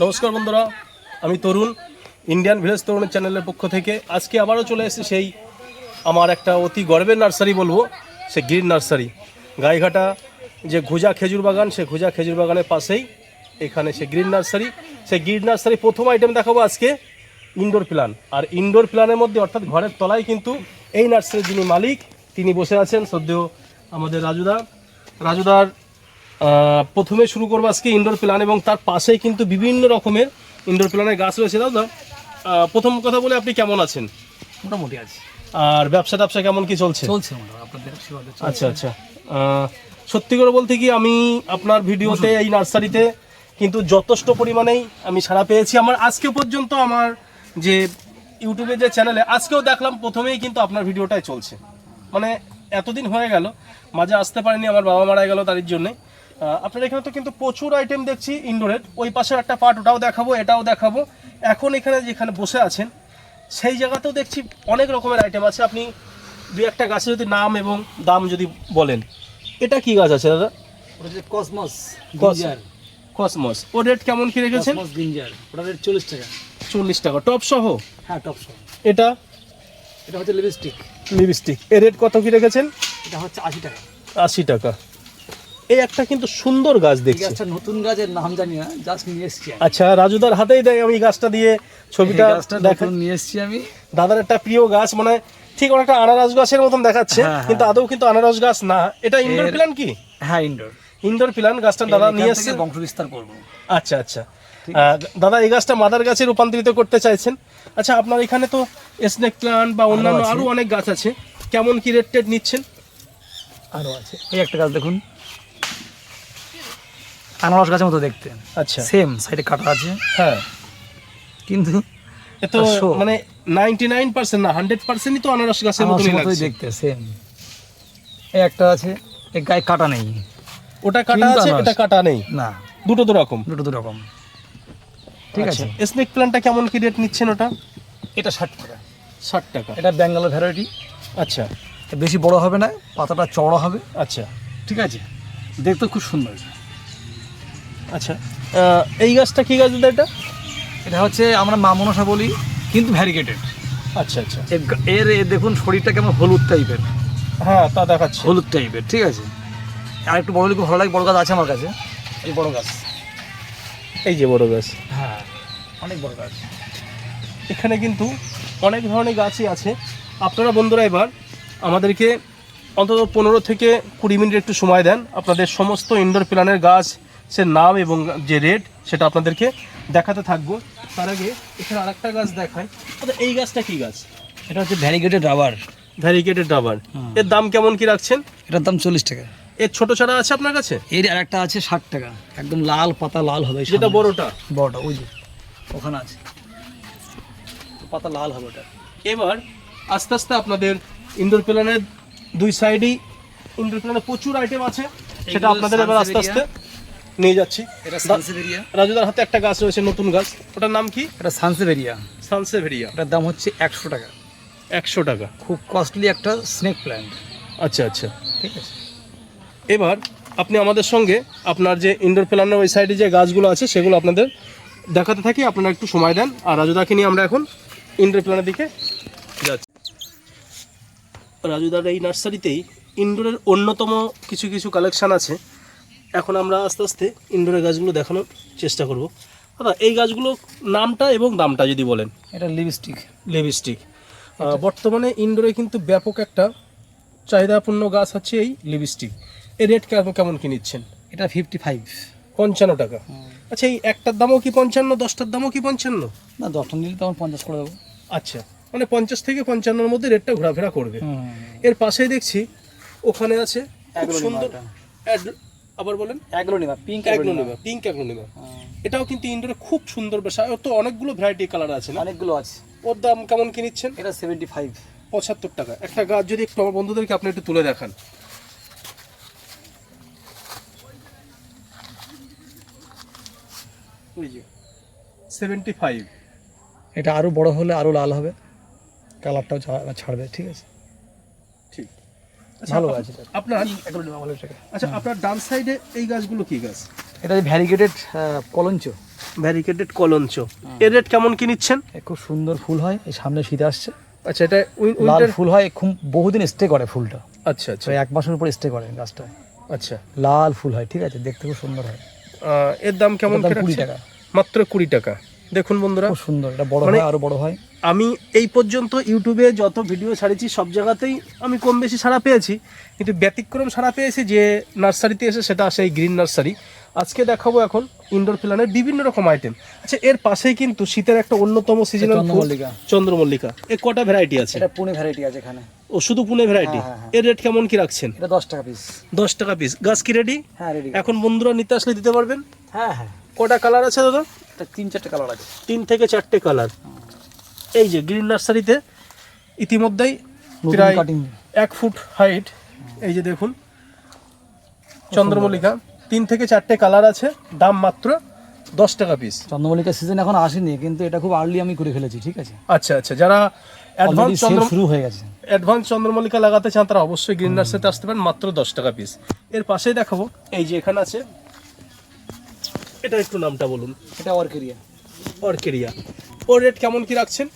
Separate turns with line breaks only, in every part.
নমস্কার বন্ধুরা, আমি তরুণ ইন্ডিয়ান ভিলেজ তরুণের চ্যানেলের পক্ষ থেকে আজকে আবারও চলে এসেছি সেই আমার একটা অতি গর্বের নার্সারি বলব, সে গ্রিন নার্সারি। গাইঘাটা যে ঘুজা খেজুর বাগান, সে ঘুজা খেজুর বাগানের পাশেই এখানে সে গ্রিন নার্সারি। সেই গ্রিন নার্সারি প্রথম আইটেম দেখাবো আজকে ইনডোর প্ল্যান আর ইনডোর প্ল্যানের মধ্যে, অর্থাৎ ঘরের তলায় কিন্তু এই নার্সারির যিনি মালিক, তিনি বসে আছেন। সদ্য আমাদের রাজুদা। রাজুদার প্রথমে শুরু করব আজকে ইনডোর প্ল্যান এবং তার পাশেই কিন্তু বিভিন্ন রকমের ইনডোর প্ল্যানের গাছ রয়েছে। দাদা প্রথম কথা বলে আপনি কেমন আছেন?
মোটামুটি আছে।
আর ব্যবসা ট্যাবসা কেমন কি চলছে?
চলছে।
আচ্ছা আচ্ছা। সত্যি করে বলতে কি আমি আপনার ভিডিওতে এই নার্সারিতে কিন্তু যথেষ্ট পরিমাণেই আমি সাড়া পেয়েছি। আমার আজকে পর্যন্ত আমার যে ইউটিউবে যে চ্যানেলে আজকেও দেখলাম প্রথমেই কিন্তু আপনার ভিডিওটাই চলছে। মানে এতদিন হয়ে গেল মাঝে আসতে পারিনি আমার বাবা মারা গেল তার জন্যে। আপনার এখানে তো কিন্তু প্রচুর আইটেম দেখছি ইনডোরের ওই পাশের একটা পার্ট ওটাও দেখাবো এটাও দেখাবো। এখন এখানে যেখানে বসে আছেন সেই জায়গাতেও দেখছি অনেক রকমের আইটেম আছে। আপনি দু একটা গাছের যদি নাম এবং দাম যদি বলেন এটা কি গাছ আছে দাদা?
ওটা কসমস
কস- কসমস। ও রেট কেমন কি রেখেছেন?
ওটা রেট চল্লিশ টাকা।
চল্লিশ টাকা। টপ সহ?
হ্যাঁ টপ সহ।
এটা?
এটা হচ্ছে লিপস্টিক
লিপস্টিক এর রেট কত কি রেখেছেন?
এটা হচ্ছে আশি টাকা।
আশি টাকা। এই একটা কিন্তু সুন্দর গাছ দেখছি।
গাছটা নতুন গাছের নাম জানি না জাস্ট নিয়ে এসেছি
আচ্ছা রাজুদার হাতেই দেয় আমি গাছটা দিয়ে ছবিটা দেখা
নিয়ে এসেছি আমি।
দাদার একটা প্রিয় গাছ মানে ঠিক অনেকটা আনারস গাছের মতন দেখাচ্ছে
হ্যাঁ, হ্যাঁ।
কিন্তু আদৌ কিন্তু আনারস গাছ না। এটা ইনডোর প্ল্যান কি?
হ্যাঁ ইনডোর
ইনডোর প্ল্যান গাছটা দাদা নিয়ে এসছে?
বংশ বিস্তার করব।
আচ্ছা আচ্ছা। দাদা এই গাছটা মাদার গাছে রূপান্তরিত করতে চাইছেন। আচ্ছা আপনার এখানে তো স্নেক প্ল্যান্ট বা অন্যান্য
আছে।
আরও অনেক গাছ আছে। কেমন কি রেট টেট নিচ্ছেন?
আরও আছে। এই একটা গাছ দেখুন। আনারস গাছের মতো দেখতে।
আচ্ছা।
সেম সাইডে কাটা আছে।
হ্যাঁ।
কিন্তু
এ তো মানে নাইনটি নাইন পার্সেন্ট না হান্ড্রেড পার্সেন্টই তো আনারস গাছের
মতোই
লাগছে।
দেখতে সেম এই একটা আছে এই গায়ে কাটা নেই।
ওটা কাটা আছে এটা কাটা নেই।
না।
দুটো তো রকম।
দুটো দু রকম। ঠিক আছে।
স্নেক প্ল্যান্টটা কেমন কি রেট নিচ্ছেন ওটা?
এটা ষাট টাকা।
ষাট টাকা।
এটা ব্যাঙ্গালোর ভ্যারাইটি
আচ্ছা।
বেশি বড় হবে না পাতাটা চড়া হবে।
আচ্ছা।
ঠিক আছে? দেখতে খুব সুন্দর।
আচ্ছা এই গাছটা কি গাছ দাদা এটা?
এটা হচ্ছে আমরা মা মনসা বলি কিন্তু ভ্যারিগেটেড
আচ্ছা আচ্ছা।
এর দেখুন শরীরটা কেমন হলুদ টাইপের
হ্যাঁ তা দেখাচ্ছে।
হলুদ টাইপের ঠিক আছে? আর একটু বড় ভালো লাগে বড় গাছ আছে আমার কাছে। এই বড় গাছ।
এই যে বড় গাছ।
হ্যাঁ অনেক বড় গাছ।
এখানে কিন্তু অনেক ধরনের গাছই আছে। আপনারা বন্ধুরা এবার আমাদেরকে অন্তত পনেরো থেকে কুড়ি মিনিট একটু সময় দেন। আপনাদের সমস্ত ইনডোর প্ল্যানের গাছ সে নাম এবং যে রেট সেটা আপনাদেরকে দেখাতে থাকব। তার আগে এখানে আরেকটা গাছ দেখায় আচ্ছা এই গাছটা কি গাছ?
এটা হচ্ছে ভ্যারিগেটেড রাবার
ভ্যারিকেটেড রাবার এর দাম কেমন কি রাখছেন?
এটার দাম চল্লিশ টাকা।
এর ছোট চারা আছে আপনার কাছে?
এর আর একটা আছে ষাট টাকা। একদম লাল পাতা লাল হবে সামনে।
বড়টা?
বড়টা ওই যে ওখানে আছে। পাতা লাল হবে ওটা।
এবার আস্তে আস্তে আপনাদের ইনডোর প্ল্যানের দুই সাইডেই ইনডোর প্ল্যানে প্রচুর আইটেম আছে। সেটা আপনাদের এবার আস্তে আস্তে নিয়ে যাচ্ছি।
এটা সানসেভেরিয়া।
রাজুদার হাতে একটা গাছ রয়েছে নতুন গাছ। ওটার নাম কি?
এটা সানসেভেরিয়া।
সানসেভেরিয়া।
এটার দাম হচ্ছে একশো টাকা।
একশো টাকা।
খুব কস্টলি একটা স্নেক প্ল্যান্ট
আচ্ছা আচ্ছা।
ঠিক আছে।
এবার আপনি আমাদের সঙ্গে আপনার যে ইনডোর প্ল্যানের ওই সাইডে যে গাছগুলো আছে সেগুলো আপনাদের দেখাতে থাকি। আপনারা একটু সময় দেন। আর রাজুদাকে নিয়ে আমরা এখন ইনডোর প্ল্যানের দিকে যাচ্ছি। রাজুদার এই নার্সারিতেই ইনডোরের অন্যতম কিছু কিছু কালেকশান আছে। এখন আমরা আস্তে আস্তে ইনডোরের গাছগুলো দেখানোর চেষ্টা করব। দাদা এই গাছগুলো নামটা এবং দামটা যদি বলেন।
এটা লিপস্টিক
লিপস্টিক বর্তমানে ইনডোরে কিন্তু ব্যাপক একটা চাহিদাপূর্ণ গাছ হচ্ছে এই লিপস্টিক এর রেট কেমন কেমন কি নিচ্ছেন?
এটা ফিফটি ফাইভ
পঞ্চান্ন টাকা। আচ্ছা এই একটার দামও কি পঞ্চান্ন দশটার দামও কি পঞ্চান্ন?
না দশটা নিলে তখন পঞ্চাশ করে দেবো।
আচ্ছা মানে পঞ্চাশ থেকে পঞ্চান্নর মধ্যে রেটটা ঘোরাফেরা করবে। এর পাশেই দেখছি ওখানে আছে খুব সুন্দর আবার বলেন?
Aglaonema pink
aglaonema pink aglaonema এটাও কিন্তু ইনডোরে খুব সুন্দর বেশ ওর তো অনেকগুলো ভ্যারাইটি কালার আছে না?
অনেকগুলো আছে।
ওর দাম কেমন কি নিচ্ছেন?
এটা সেভেন্টি ফাইভ
পঁচাত্তর টাকা। একটা গাছ যদি একটু আমার বন্ধুদেরকে আপনি একটু তুলে দেখান। সেভেন্টি ফাইভ
এটা আরও বড় হলে আরও লাল হবে। কালারটাও ছাড়বে ঠিক আছে। ভালো গাছ
আপনার? আচ্ছা আপনার ডান সাইডে এই গাছগুলো কি গাছ?
এটা ভ্যারিগেটেড কলঞ্চ।
ভ্যারিকেটেড কলঞ্চ। এর রেট কেমন কি নিচ্ছেন?
খুব সুন্দর ফুল হয় এই সামনে শীত আসছে।
আচ্ছা এটা
লাল ফুল হয় খুব বহুদিন স্টে করে ফুলটা।
আচ্ছা আচ্ছা।
এক মাসের উপর স্টে করে গাছটায়
আচ্ছা।
লাল ফুল হয় ঠিক আছে দেখতে খুব সুন্দর হয়।
এর দাম কেমন
এটার দাম
কি
20
রাখছেন?
টাকা।
মাত্র কুড়ি টাকা। দেখুন বন্ধুরা।
খুব সুন্দর এটা বড়
মানে-
হয় আরও বড় হয়।
আমি এই পর্যন্ত ইউটিউবে যত ভিডিও ছাড়িয়েছি সব জায়গাতেই আমি কম বেশি সাড়া পেয়েছি। কিন্তু ব্যতিক্রম সাড়া পেয়েছি যে নার্সারিতে এসে সেটা আসে এই গ্রিন নার্সারি। আজকে দেখাবো এখন ইনডোর প্ল্যানের বিভিন্ন রকম আইটেম আচ্ছা এর পাশেই কিন্তু শীতের একটা অন্যতম সিজনাল
চন্দ্রমল্লিকা।
চন্দ্রমল্লিকা। এর কটা ভ্যারাইটি আছে?
এটা পুনে ভ্যারাইটি আছে এখানে।
ও শুধু পুনে ভ্যারাইটি
হ্যাঁ, হ্যাঁ,
এর রেট কেমন কি রাখছেন?
এটা দশ টাকা পিস
দশ টাকা পিস গাছ কি রেডি
হ্যাঁ রেডি
এখন বন্ধুরা নিতে আসলে দিতে পারবেন?
হ্যাঁ হ্যাঁ।
কটা কালার আছে দাদা?
তিন চারটে কালার আছে।
তিন থেকে চারটে কালার এই যে গ্রিন নার্সারিতে ইতিমধ্যেই প্রায় এক ফুট হাইট এই যে দেখুন চন্দ্রমল্লিকা তিন থেকে চারটে কালার আছে দাম মাত্র দশ টাকা পিস
চন্দ্রমল্লিকা সিজন এখন আসেনি কিন্তু এটা খুব আর্লি আমি করে ফেলেছি ঠিক আছে?
আচ্ছা আচ্ছা যারা অ্যাডভান্স চন্দ্র
শুরু হয়ে গেছে।
অ্যাডভান্স চন্দ্রমল্লিকা লাগাতে চান তারা অবশ্যই গ্রিন নার্সারিতে আসতে পারেন মাত্র দশ টাকা পিস এর পাশেই দেখাবো এই যে এখানে আছে এটা একটু নামটা বলুন।
এটা অর্কেরিয়া।
অর্কেরিয়া। ওর রেট কেমন কি রাখছেন?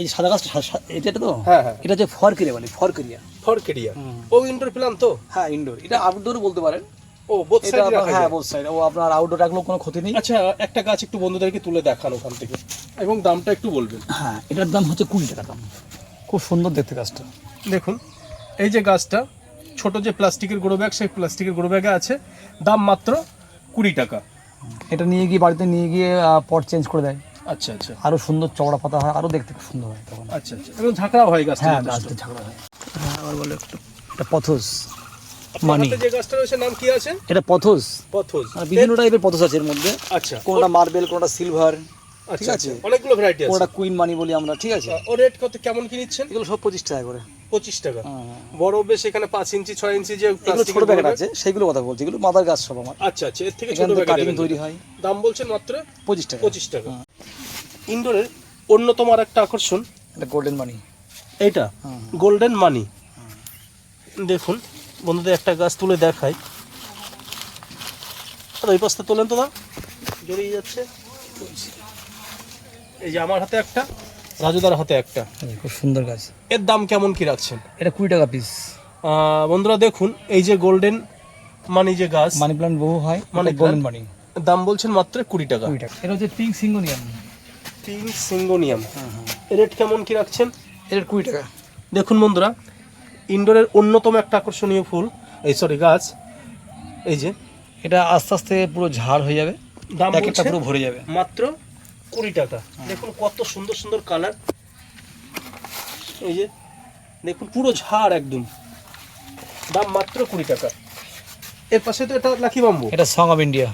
এই সাদা গাছ এটা তো?
হ্যাঁ, হ্যাঁ।
এটা হচ্ছে ফরকেরিয়া বলে ফরকেরিয়া।
ফরকেরিয়া। ও ইনডোর প্ল্যান তো?
হ্যাঁ ইনডোর এটা আউটডোর বলতে পারেন।
ও বোথ সাইড
হ্যাঁ বোথ সাইড ও আপনার আউটডোর রাখলেও কোনো ক্ষতি নেই।
আচ্ছা একটা গাছ একটু বন্ধুদেরকে তুলে দেখান ওখান থেকে। এবং দামটা একটু বলবেন।
হ্যাঁ এটার দাম হচ্ছে কুড়ি টাকা দাম। খুব সুন্দর দেখতে গাছটা।
দেখুন এই যে গাছটা ছোট যে প্লাস্টিকের গ্রো ব্যাগ সেই প্লাস্টিকের গ্রো ব্যাগে আছে। দাম মাত্র কুড়ি টাকা।
এটা নিয়ে গিয়ে বাড়িতে নিয়ে গিয়ে পট চেঞ্জ করে দেয়।
আচ্ছা আচ্ছা।
আরও সুন্দর চওড়া পাতা হয় আরও দেখতে খুব সুন্দর হয় তখন।
আচ্ছা আচ্ছা। এবং হয় গাছটা
হ্যাঁ
যথেষ্ট।
গাছটা ঝাগড়া হয়। হ্যাঁ আবার বলে একটু। এটা পথস। মানি।
যে গাছটা রয়েছে নাম কি আছে?
এটা পথস।
পথস।
মানে বিভিন্ন টাইপের পথস আছে এর মধ্যে।
আচ্ছা।
কোনটা মার্বেল কোনটা সিলভার
আচ্ছা
ঠিক আছে।
আচ্ছা। অনেকগুলো ভ্যারাইটি আছে।
কোনটা কুইন মানি বলি আমরা ঠিক আছে?
ও রেট কত কেমন কি নিচ্ছেন?
এগুলো সব পঁচিশ টাকা করে।
পঁচিশ টাকা।
হ্যাঁ।
বড় বেশ এখানে পাঁচ ইঞ্চি ছয় ইঞ্চি যে
ছোট প্যাকেট আছে সেগুলো কথা বলছি এগুলো মাদার গাছ সব আমার।
আচ্ছা আচ্ছা এর থেকে ছোট
কাটিং তৈরি হয়।
দাম বলছেন মাত্র
পঁচিশ টাকা।
পঁচিশ টাকা।
হ্যাঁ।
ইনডোরের অন্যতম আর একটা আকর্ষণ
এটা গোল্ডেন মানি
এইটা
হ্যাঁ।
গোল্ডেন মানি দেখুন বন্ধুদের একটা গাছ তুলে দেখাই। ওই পাশটা তোলেন তো দা জড়িয়ে যাচ্ছে। এই যে আমার হাতে একটা। রাজুদার হাতে একটা।
খুব সুন্দর গাছ।
এর দাম কেমন কি রাখছেন?
এটা কুড়ি টাকা পিস
বন্ধুরা দেখুন এই যে গোল্ডেন মানি যে গাছ
মানি প্লান্ট বহু হয় মানে গোল্ডেন? মানি
দাম বলছেন মাত্র কুড়ি টাকা।
এটা হচ্ছে pink syngonium
pink syngonium rate কেমন কি রাখছেন?
এটা কুড়ি টাকা।
দেখুন বন্ধুরা ইনডোরের অন্যতম একটা আকর্ষণীয় ফুল এই সরি গাছ এই যে।
এটা আস্তে আস্তে পুরো ঝাড় হয়ে যাবে।
দাম
একটা পুরো ভরে যাবে।
মাত্র কুড়ি টাকা। দেখুন কত সুন্দর সুন্দর কালার। এই যে দেখুন পুরো ঝাড় একদম। দাম মাত্র কুড়ি টাকা। এর পাশে তো এটা লাকি বাম্বু
এটা song of India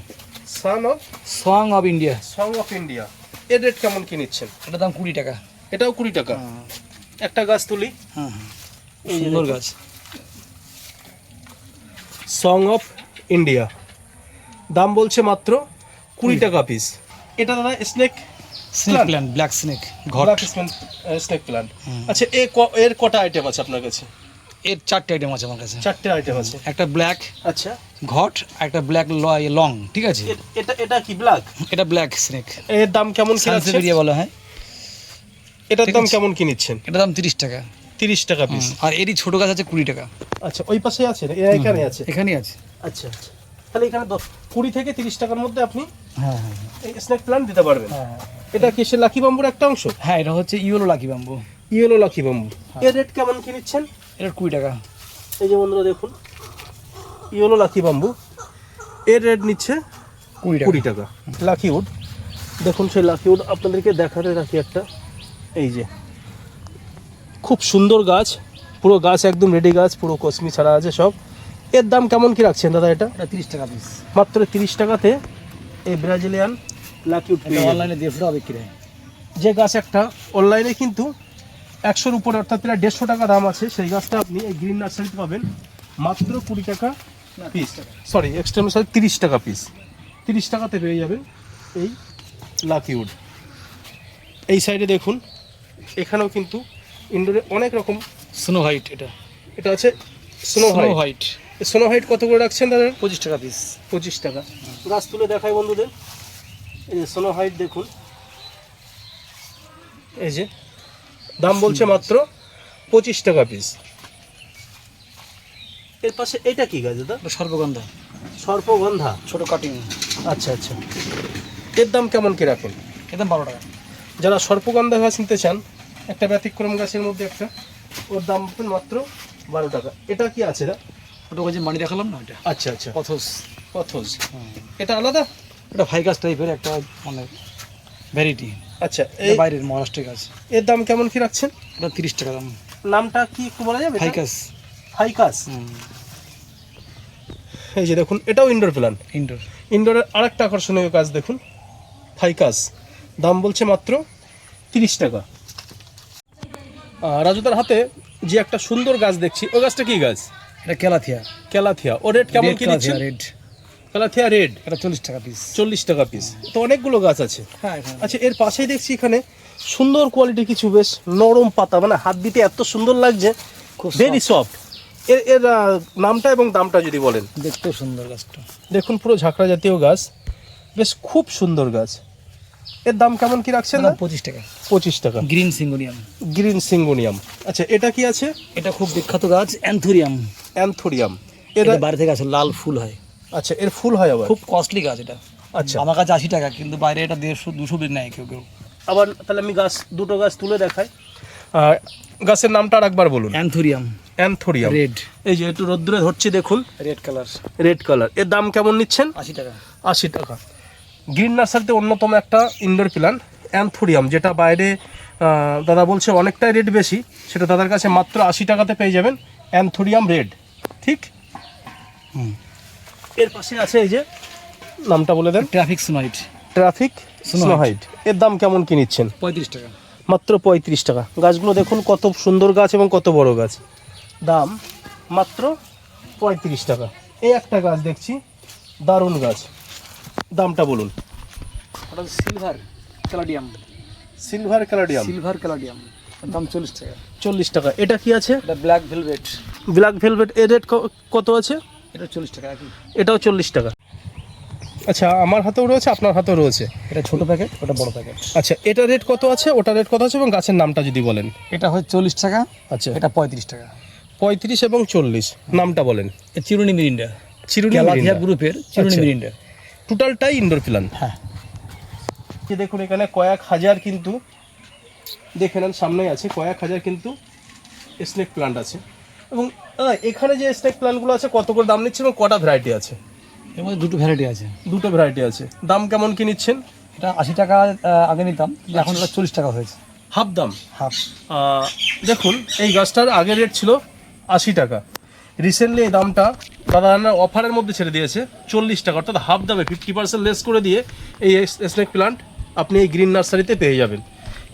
song of
song of India
song of India এর রেট কেমন কি নিচ্ছেন?
এটা দাম কুড়ি টাকা।
এটাও কুড়ি টাকা। একটা গাছ তুলি।
হ্যাঁ হ্যাঁ। সুন্দর গাছ।
সং অফ ইন্ডিয়া দাম বলছে মাত্র কুড়ি টাকা পিস এটা দাদা snake
snake plant black snake ঘর
স্নেক প্ল্যান্ট আচ্ছা এ এর কটা আইটেম আছে আপনার কাছে?
এর চারটে আইটেম আছে আমার কাছে।
চারটে আইটেম আছে।
একটা ব্ল্যাক
আচ্ছা।
ঘট একটা ব্ল্যাক লং ঠিক আছে?
এটা এটা কি ব্ল্যাক
এটা ব্ল্যাক স্নেক
এর দাম কেমন
সানসেভেরিয়া বলা হয়।
এটার দাম কেমন কি নিচ্ছেন?
এটার দাম তিরিশ টাকা।
তিরিশ টাকা পিস
আর এরই ছোট গাছ আছে কুড়ি টাকা।
আচ্ছা ওই পাশে আছে এখানে আছে?
এখানেই আছে।
আচ্ছা আচ্ছা। তাহলে এখানে কুড়ি থেকে তিরিশ টাকার মধ্যে আপনি
হ্যাঁ হ্যাঁ
স্নেক প্ল্যান্ট দিতে পারবেন।
হ্যাঁ।
এটা কি লাকি বাম্বুর একটা অংশ?
হ্যাঁ এটা হচ্ছে yellow lucky bamboo
yellow lucky bamboo এর রেট কেমন কি নিচ্ছেন?
এটা কুড়ি টাকা।
এই যে বন্ধুরা দেখুন। ইয়েলো লাকি বাম্বু এর রেট নিচ্ছে
কুড়ি টাকা।
লাকি উড দেখুন সেই লাকি উড আপনাদেরকে দেখাতে রাখি একটা। এই যে। খুব সুন্দর গাছ। পুরো গাছ একদম রেডি গাছ পুরো কসমি ছাড়া আছে সব। এর দাম কেমন কি রাখছেন দাদা এটা?
এটা তিরিশ টাকা পিস
মাত্র তিরিশ টাকাতে এই ব্রাজিলিয়ান লাকি উড
এটা অনলাইনে দেড়শো টাকা বিক্রি। হয়
যে গাছ একটা অনলাইনে কিন্তু একশোর উপরে অর্থাৎ প্রায় দেড়শো টাকা দাম আছে সেই গাছটা আপনি এই গ্রিন নার্সারিতে পাবেন মাত্র কুড়ি টাকা পিস সরি এক্সট্রা সরি তিরিশ টাকা পিস তিরিশ টাকাতে পেয়ে যাবেন এই লাকিউড এই সাইডে দেখুন এখানেও কিন্তু ইনডোরে অনেক রকম
স্নো হোয়াইট এটা।
এটা আছে snow
snow
white
white
snow white কত করে রাখছেন দাদা?
পঁচিশ টাকা পিস
পঁচিশ টাকা। গাছ তুলে দেখায় বন্ধুদের। এই যে সোনো হাইট দেখুন। এই যে দাম বলছে মাত্র পঁচিশ টাকা পিস এর পাশে এটা কি গাছ দাদা?
এটা সর্বগন্ধা
সর্পগন্ধা।
ছোট কাটিং
আচ্ছা আচ্ছা। এর দাম কেমন কি রাখুন?
একদম বারো টাকা।
যারা সর্পগন্ধা গাছ নিতে চান একটা ব্যতিক্রম গাছের মধ্যে একটা ওর দাম মাত্র বারো টাকা। এটা কি আছে না
ওটা যে মানি দেখালাম না ওটা
আচ্ছা আচ্ছা।
পথস।
পথস। এটা আলাদা?
এটা ভাইগাস টাইপের একটা মানে ভ্যারাইটি
আচ্ছা
এই বাইরের মহারাষ্ট্রের গাছ।
এর দাম কেমন কি রাখছেন?
এটা তিরিশ টাকা দাম।
নামটা কি একটু বলা যাবে এটা?
ভাইকাস।
ফাইকাস এই যে দেখুন এটাও ইনডোর প্ল্যান
ইনডোর
ইনডোরের আরেকটা আকর্ষণীয় গাছ দেখুন ফাইকাস দাম বলছে মাত্র তিরিশ টাকা। রাজুদার হাতে যে একটা সুন্দর গাছ দেখছি ওই গাছটা কি গাছ?
এটা কেলাথিয়া।
ক্যালাথিয়া ও রেট কেমন কি নিচ্ছেন
রেড।
Calathea red.
এটা চল্লিশ টাকা পিস
চল্লিশ টাকা পিস তো অনেকগুলো গাছ আছে।
হ্যাঁ
আচ্ছা এর পাশেই দেখছি এখানে সুন্দর কোয়ালিটি কিছু বেশ নরম পাতা। মানে হাত দিতে এত সুন্দর লাগছে।
খুব
ভেরি সফট এর এর নামটা এবং দামটা যদি বলেন।
দেখতেও সুন্দর গাছটা।
দেখুন পুরো ঝাঁকড়া জাতীয় গাছ। বেশ খুব সুন্দর গাছ। এর দাম কেমন কি রাখছেন না?
পঁচিশ টাকা।
পঁচিশ টাকা।
Green syngonium.
Green syngonium. আচ্ছা এটা কি আছে?
এটা খুব বিখ্যাত গাছ অ্যান্থুরিয়াম।
অ্যান্থোরিয়াম। এর
এটা বাইরে থেকে আসে লাল ফুল হয়।
আচ্ছা এর ফুল হয় আবার?
খুব কস্টলি গাছ এটা।
আচ্ছা।
আমার কাছে আশি টাকা কিন্তু বাইরে এটা দেড়শো দুশো বিল নেয় কেউ কেউ।
আবার তাহলে আমি গাছ দুটো গাছ তুলে দেখাই। গাছের নামটা আর একবার বলুন।
অ্যান্থুরিয়াম
অ্যান্থোরিয়াম
রেড
এই যে একটু রোদ্দুরে ধরছি দেখুন।
রেড কালার
রেড কালারের দাম কেমন নিচ্ছেন?
আশি টাকা।
আশি টাকা। গ্রিন নার্সারিতে অন্যতম একটা ইনডোর প্ল্যান অ্যান্থোরিয়াম যেটা বাইরে দাদা বলছে অনেকটাই রেট বেশি সেটা দাদার কাছে মাত্র আশি টাকাতে পেয়ে যাবেন। অ্যান্থোরিয়াম রেড ঠিক?
হুম।
এর পাশে আছে এই যে নামটা বলে দেন।
Traffic snow white
traffic snow white এর দাম কেমন কি নিচ্ছেন?
পঁয়ত্রিশ টাকা।
মাত্র পঁয়ত্রিশ টাকা। গাছগুলো দেখুন কত সুন্দর গাছ এবং কত বড় গাছ। দাম মাত্র পঁয়ত্রিশ টাকা। এই একটা গাছ দেখছি দারুণ গাছ। দামটা বলুন।
ওটা silver caladium
silver caladium
silver caladium দাম চল্লিশ টাকা।
চল্লিশ টাকা। এটা কি আছে?
এটা ব্ল্যাক ভেলভেট
ব্ল্যাক ভেলভেট এর রেট কত আছে?
এটা চল্লিশ টাকা
এটাও চল্লিশ টাকা। আচ্ছা আমার হাতেও রয়েছে আপনার হাতেও রয়েছে?
এটা ছোট প্যাকেট ওটা বড় প্যাকেট
আচ্ছা এটা রেট কত আছে? ওটা রেট কত আছে এবং গাছের নামটা যদি বলেন?
এটা হচ্ছে চল্লিশ টাকা
আচ্ছা।
এটা পঁয়ত্রিশ টাকা।
পঁয়ত্রিশ এবং চল্লিশ নামটা বলেন।
চিরুনি মিরিন্ডা।
চিরুনি
গ্রুপের চিরুনি
আচ্ছা।
মিরিন্ডা।
টোটালটাই ইনডোর প্ল্যান
হ্যাঁ।
দেখুন এখানে কয়েক হাজার কিন্তু দেখে নেন সামনেই আছে কয়েক হাজার কিন্তু স্নেক প্লান্ট আছে। এবং এখানে যে স্নেক প্লান্টগুলো আছে কত করে দাম নিচ্ছে এবং কটা ভ্যারাইটি আছে?
এর মধ্যে দুটো ভ্যারাইটি আছে।
দুটো ভ্যারাইটি আছে। দাম কেমন কি নিচ্ছেন?
এটা আশি টাকা আগে নিতাম এখন এটা চল্লিশ টাকা হয়েছে।
হাফ দাম?
হাফ
দেখুন এই গাছটার আগের রেট ছিল আশি টাকা। রিসেন্টলি এই দামটা দাদা অফারের মধ্যে ছেড়ে দিয়েছে চল্লিশ টাকা। অর্থাৎ হাফ দামে ফিফটি পার্সেন্ট লেস করে দিয়ে এই স্নেক প্লান্ট আপনি এই গ্রিন নার্সারিতে পেয়ে যাবেন।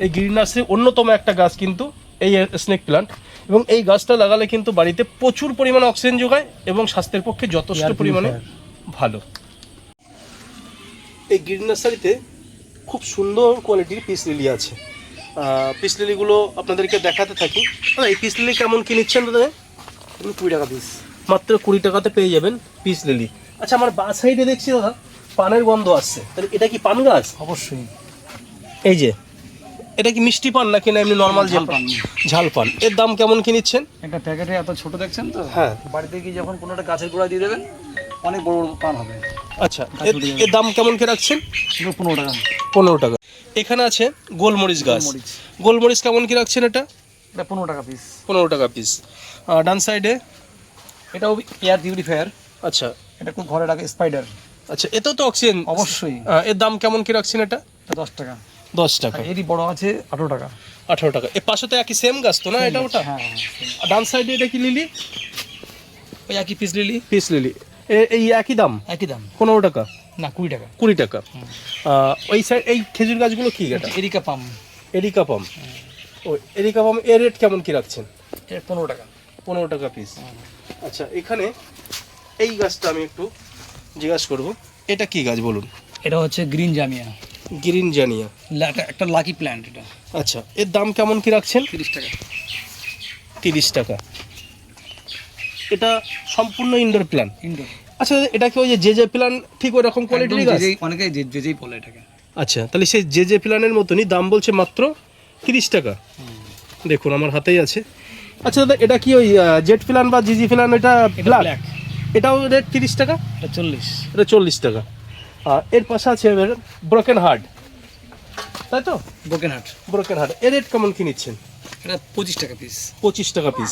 এই গ্রিন নার্সারির অন্যতম একটা গাছ কিন্তু এই স্নেক প্লান্ট এবং এই গাছটা লাগালে কিন্তু বাড়িতে প্রচুর পরিমাণে অক্সিজেন যোগায় এবং স্বাস্থ্যের পক্ষে যথেষ্ট পরিমাণে ভালো। এই গ্রিন নার্সারিতে খুব সুন্দর কোয়ালিটির পিস লিলি আছে। পিস লিলিগুলো আপনাদেরকে দেখাতে থাকি। এই পিস লিলি কেমন কি নিচ্ছেন দাদা?
কুড়ি টাকা পিস
মাত্র কুড়ি টাকাতে পেয়ে যাবেন পিস লিলি। আচ্ছা আমার বা সাইডে দেখছি দাদা পানের গন্ধ আসছে। তাহলে এটা কি পান গাছ?
অবশ্যই।
এই যে এটা কি মিষ্টি পান নাকি না এমনি নর্মাল
ঝাল
ঝাল
পান।
ঝাল পান। এর দাম কেমন কি নিচ্ছেন?
একটা প্যাকেটে এত ছোট দেখছেন তো?
হ্যাঁ।
বাড়িতে গিয়ে যখন কোনো একটা গাছের গোড়া দিয়ে দেবেন অনেক বড় বড় পান হবে।
আচ্ছা এর- দাম কেমন কি রাখছেন?
পনেরো টাকা।
পনেরো টাকা। এখানে আছে গোলমরিচ গাছ।
গোলমরিচ।
কেমন কি রাখছেন এটা?
এটা পনেরো টাকা পিস
পনেরো টাকা পিস ডান সাইডে
এটাও এয়ার পিউরিফায়ার
আচ্ছা।
এটা খুব ঘরে রাখে স্পাইডার
আচ্ছা এতেও তো অক্সিজেন
অবশ্যই।
এর দাম কেমন কি রাখছেন এটা?
এটা দশ টাকা।
দশ টাকা।
এরই বড় আছে আঠারো টাকা।
আঠারো টাকা। এর পাশে তো একই সেম গাছ তো না এটা ওটা?
হ্যাঁ হ্যাঁ
ডান সাইডে এটা কি লিলি
ওই একই পিস লিলি
পিস লিলি এই একই দাম?
একই দাম।
পনেরো টাকা?
না কুড়ি টাকা।
কুড়ি টাকা। ওই সাইড এই খেজুর গাছগুলো কি এটা?
Areca palm.
Areca palm. ও এরিকা পাম এর রেট কেমন কি রাখছেন?
পনেরো টাকা।
পনেরো টাকা পিস আচ্ছা এখানে এই গাছটা আমি একটু জিজ্ঞাসা করব। এটা কি গাছ বলুন?
এটা হচ্ছে গ্রিন জামিয়া।
গ্রিন জানিয়া।
একটা- লাকি প্ল্যান্ট এটা।
আচ্ছা এর দাম কেমন কি রাখছেন?
তিরিশ টাকা।
তিরিশ টাকা। এটা সম্পূর্ণ ইনডোর প্ল্যান
ইনডোর
আচ্ছা এটা কি ওই যে যে প্ল্যান ঠিক ওই রকম কোয়ালিটির গাছ?
অনেকে যে যেই বলে এটাকে।
আচ্ছা তাহলে সেই যে যে প্ল্যানের মতনই দাম বলছে মাত্র তিরিশ টাকা। দেখুন আমার হাতেই আছে। আচ্ছা দাদা এটা কি ওই জেট প্ল্যান বা জিজি প্ল্যান এটা ব্ল্যাক এটাও রেট তিরিশ টাকা?
এটা চল্লিশ।
এটা চল্লিশ টাকা। এর পাশে আছে এবার ব্রোকেন হার্ট তাই তো?
বোকেনহাট
ব্রোকেন হার্ট এর রেট কেমন কি নিচ্ছেন?
এটা পঁচিশ টাকা পিস
পঁচিশ টাকা পিস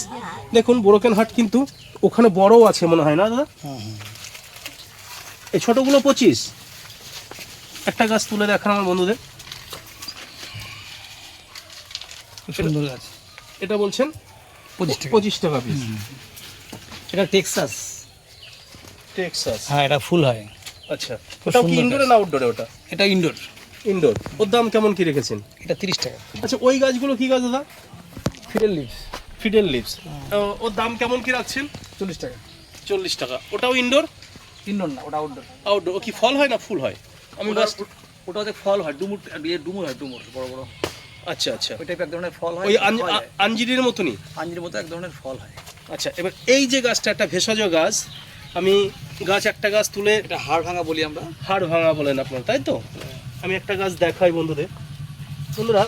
দেখুন ব্রোকেন হার্ট কিন্তু ওখানে বড়ও আছে মনে হয় না দাদা? এই ছোটগুলো পঁচিশ। একটা গাছ তুলে দেখান আমার বন্ধুদের।
সুন্দর গাছ।
এটা বলছেন
পঁচিশ টাকা।
পঁচিশ টাকা পিস
এটা টেক্সাস
টেক্সাস
হ্যাঁ এটা ফুল হয়।
আচ্ছা। ওটাও কি ইনডোরে না আউটডোরে ওটা?
এটা ইনডোর
ইনডোর ওর দাম কেমন কি রেখেছেন?
এটা তিরিশ টাকা।
আচ্ছা ওই গাছগুলো কি গাছ দাদা?
ফিডেল লিভস
ফিডেল লিভস ওর দাম কেমন কি রাখছেন?
চল্লিশ টাকা।
চল্লিশ টাকা। ওটাও ইনডোর
ইনডোর না ওটা আউটডোর
আউটডোর ও কি ফল হয় না ফুল হয়? আমি
ওটা
গাছ
ওটা হচ্ছে ফল হয় ডুমুর ইয়ে ডুমুর হয় ডুমুর বড় বড়।
আচ্ছা আচ্ছা।
ওই এক ধরনের ফল হয়
ওই। আঞ্জিরের মতনই?
আঞ্জির মতো এক ধরনের ফল হয়।
আচ্ছা এবার এই যে গাছটা একটা ভেষজ গাছ আমি গাছ একটা গাছ তুলে
এটা হাড় ভাঙা বলি আমরা।
হাড় ভাঙা বলেন আপনার তাই তো? আমি একটা গাছ দেখাই বন্ধুদের। বন্ধুরা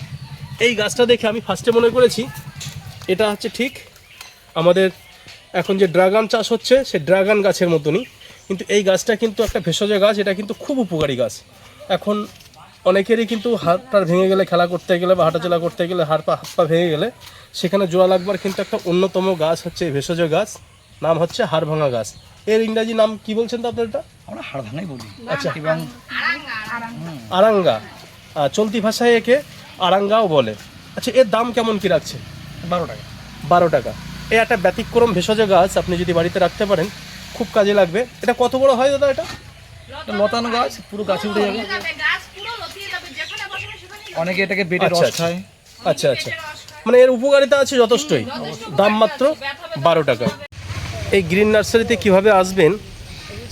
এই গাছটা দেখে আমি ফার্স্টে মনে করেছি এটা হচ্ছে ঠিক আমাদের এখন যে ড্রাগন চাষ হচ্ছে সে ড্রাগন গাছের মতনই। কিন্তু এই গাছটা কিন্তু একটা ভেষজ গাছ এটা কিন্তু খুব উপকারী গাছ। এখন অনেকেরই কিন্তু হাতটা ভেঙে গেলে খেলা করতে গেলে বা হাঁটাচলা করতে গেলে হাত পা হাত পা ভেঙে গেলে সেখানে জোড়া লাগবার কিন্তু একটা অন্যতম গাছ হচ্ছে ভেষজ গাছ। নাম হচ্ছে হাড় ভাঙা গাছ। এর ইংরাজি নাম কি বলছেন তো আপনার এটা?
আমরা হাড় ভাঙাই বলি।
আচ্ছা।
এবং
আরাঙ্গা। চলতি ভাষায় একে আরাঙ্গাও বলে। আচ্ছা এর দাম কেমন কি রাখছে?
বারো টাকা।
বারো টাকা। এই একটা ব্যতিক্রম ভেষজ গাছ আপনি যদি বাড়িতে রাখতে পারেন খুব কাজে লাগবে। এটা কত বড় হয় দাদা এটা?
লতানো গাছ পুরো গাছে উঠে যাবে। অনেকে এটাকে বেটে
আচ্ছা,
রস
আচ্ছা।
খায়।
আচ্ছা আচ্ছা। মানে এর উপকারিতা আছে যথেষ্টই। দাম মাত্র বারো টাকা। এই গ্রিন নার্সারিতে কীভাবে আসবেন,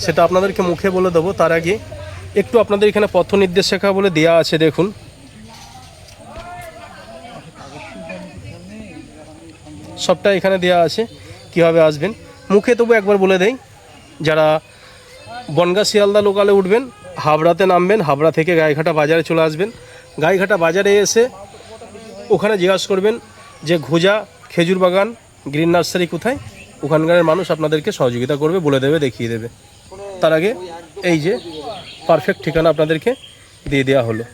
সেটা আপনাদেরকে মুখে বলে দেবো। তার আগে একটু আপনাদের এখানে পথ নির্দেশিকা বলে দেওয়া আছে, দেখুন। সবটা এখানে দেওয়া আছে, কীভাবে আসবেন। মুখে তবু একবার বলে দেই, যারা বনগা শিয়ালদা লোকালে উঠবেন, হাবড়াতে নামবেন, হাবড়া থেকে গায়েঘাটা বাজারে চলে আসবেন। গায়েঘাটা বাজারে এসে ওখানে জিজ্ঞাসা করবেন যে, ঘোজা খেজুর বাগান গ্রিন নার্সারি কোথায়? ওখানকার মানুষ আপনাদেরকে সহযোগিতা করবে, বলে দেবে, দেখিয়ে দেবে। তার আগে এই যে পারফেক্ট ঠিকানা আপনাদেরকে দিয়ে দেওয়া হলো।